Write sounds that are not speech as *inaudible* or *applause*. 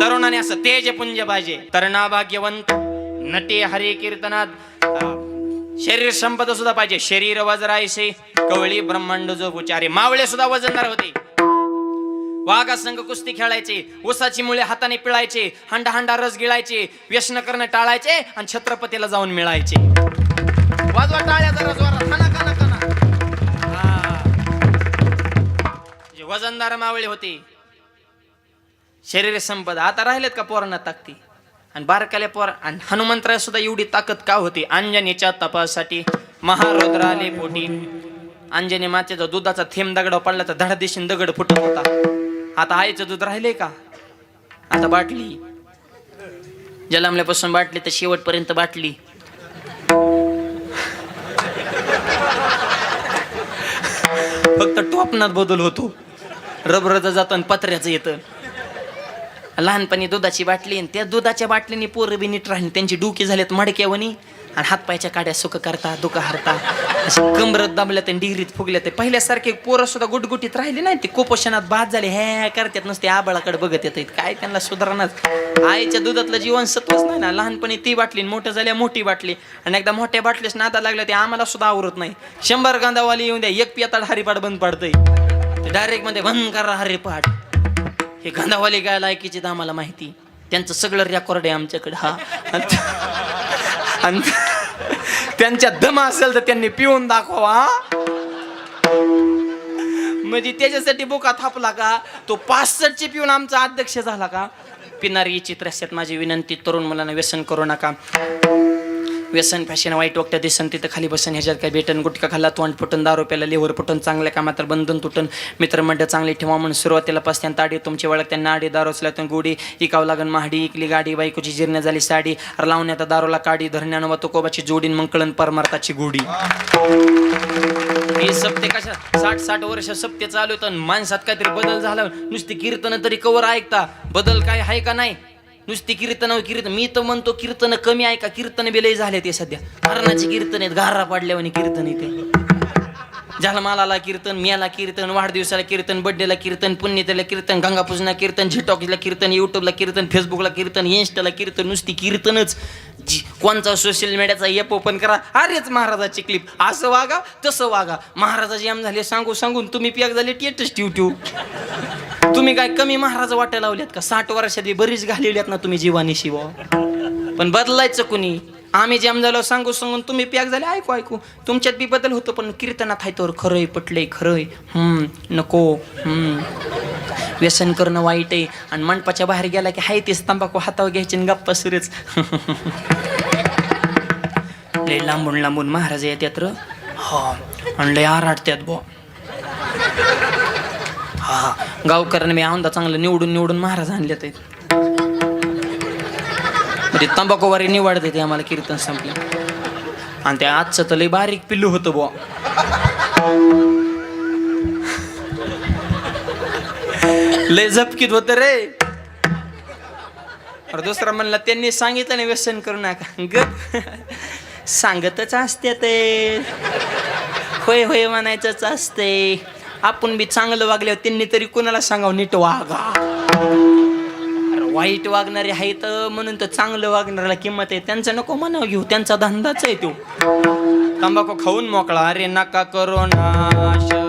तरुणाने असं तेज पुंज पाहिजे तरणा भाग्यवंत नटे हरे कीर्तनात शरीर संपदा सुद्धा पाहिजे. शरीर वज्रायसे कवळी ब्रह्मांड जो उचारे. मावळे सुद्धा वजनदार होते. वाघा संघ कुस्ती खेळायचे उसाची मुळे हाताने पिळायचे हंडा हंडा रस गिळायचे व्यसन करणं टाळायचे आणि छत्रपतीला जाऊन मिळायचे. वाजवा टाळ्या जरा जोरात. खाना खाना खाना. वजनदार मावळे होते. शरीर संपदा आता राहिलेत का पोरांना ताकती? आणि बारकाले पोर आणि हनुमंतराय सुद्धा एवढी ताकद का होती? अंजनीच्या तपासाठी महारुद्र आले पोटी अंजनी मातेचा दुधाचा थेंब दगड पडला तर धडा दिशेन दगड फुटत होता. आता आईचं दूध राहिले का? आता बाटली. जलामल्यापासून बाटली तर शेवटपर्यंत बाटली. फक्त टोपणात बदल होतो. रबरचं जातं आणि पत्र्याचं येतं. लहानपणी दुधाची बाटली आणि त्या दुधाच्या बाटलीने पोरं बी नीट राहिली. त्यांची डुकी झालेत मडक्यावनी आणि हातपायच्या काड्या सुख करता दुखा हरता. अशी कमरत दाबल्यात आणि डिग्रीत फुगल्यात. ते पहिल्यासारखे पोरं सुद्धा गुटगुटीत राहिले नाही ते कुपोषणात बाद झाले. हे करतात नसते आबाळाकडे बघत येत काय त्यांना सुधारणार? आईच्या दुधातलं जीवन सत्वच नाही ना. लहानपणी ती बाटली आणि मोठं झाल्या मोठी बाटली. आणि एकदा मोठ्या बाटलीस नादा लागल्या ते आम्हाला सुद्धा आवरत नाही. शंभर गांधावाली येऊन द्या. एक पियाताड हरिपाड बंद पडतंय. डायरेक्टमध्ये बंद करा हरिपाठ हे गंधावाले काय लायकीचे तर आम्हाला माहिती. त्यांचं सगळं रेकॉर्ड आहे आमच्याकडे. हा. आणि- त्यांच्या दम असेल तर त्यांनी पिऊन दाखवा. म्हणजे त्याच्यासाठी बोका थापला का? तो पासष्टची पिऊन आमचा अध्यक्ष झाला का? पिणारी चित्र असतात माझी विनंती तरुण मुलांना व्यसन करू नका. व्यसन फॅशन वाईट वक्त्या दिसन तिथं खाली बसन ह्याच्यात काय भेटन गुटखा खाल्ला तोंड फुटून दारू प्याला लेवर फुटून चांगल्या कामात तर बंधन तुटन मित्रमंडळ चांगले ठेवा म्हणून सुरुवातीला पासत्यान ताडी तुमची वळख त्यांना आडी दारू असल्यातून गोडी इकावं लागन महाडी इकली गाडी बायकोची जीर्ण झाली साडी लावण्यात दारूला काडी धरण्यानं व तुकोबाची जोडीन मंकळन परमार्थाची गोडी हे सप्ते कशा? साठ साठ वर्ष सप्ते चालू होतं माणसात काहीतरी बदल झाला नुसती कीर्तन तरी कवर ऐकता. बदल काय आहे का नाही? नुसती कीर्तन कीर्तन. मी तर म्हणतो कीर्तन कमी आहे का? कीर्तन बिलय झाले ते सध्या. मरणाची कीर्तन आहेत गारा पाडल्यावर कीर्तन येते जलमालाला कीर्तन मियाला कीर्तन वाढदिवसाला कीर्तन बड्डेला कीर्तन पुण्यतेला कीर्तन गंगापूजना कीर्तन झिटॉकीला कीर्तन युट्यूबला कीर्तन फेसबुकला कीर्तन इन्स्टाला कीर्तन नुसती कीर्तनच. जी कोणचा सोशल मीडियाचा एप ओपन करा. अरेच महाराजाची क्लिप असं वागा तसं वागा. महाराजाची एम झाले सांगू सांगून तुम्ही पियाक झाले टेटस्ट ट्यू तुम्ही काय कमी महाराज वाटायला लावल्यात का? साठ वर्षात बी बरीच घालवल्यात ना तुम्ही जीवानी शिव. पण बदलायचं कुणी? आम्ही जेम झालो सांगू सांगून तुम्ही प्याक झाले ऐकू ऐकू. तुमच्यात बी बदल होतो पण कीर्तनात आहे तर खरंय पटलंय खरंय. हम्म नको. हम्म. व्यसन करणं वाईट आहे. आणि मंडपाच्या बाहेर गेला की हाय तेच तंबाखू हातावर घ्यायचे आणि गप्पा सुरेच. *laughs* लय लांबून लांबून महाराज येतात र. हा आणि लय आराडत्यात बो हा गावकऱ्यांनी मी औंदा चांगलं निवडून निवडून महाराज आणले ते म्हणजे तंबाखूवारी निवडते ते आम्हाला कीर्तन संपलं. आणि त्या आजचं तर लई बारीक पिल्लू होतं बुवा. लय झपकीत होत रे. अरे दुसरा म्हणला त्यांनी सांगितलं नाही व्यसन करू नका. ग सांगतच असते ते. होय होय म्हणायचंच असते आपण बी चांगलं वागल्यावर त्यांनी तरी कोणाला सांगावं? नीट वागा. अरे वाईट वागणारे आहेत म्हणून तर चांगलं वागणाऱ्याला किंमत आहे. त्यांचं नको म्हणावं घेऊ. त्यांचा धंदाच आहे तो. तंबाखू खाऊन मोकळा. अरे नका करो नाश.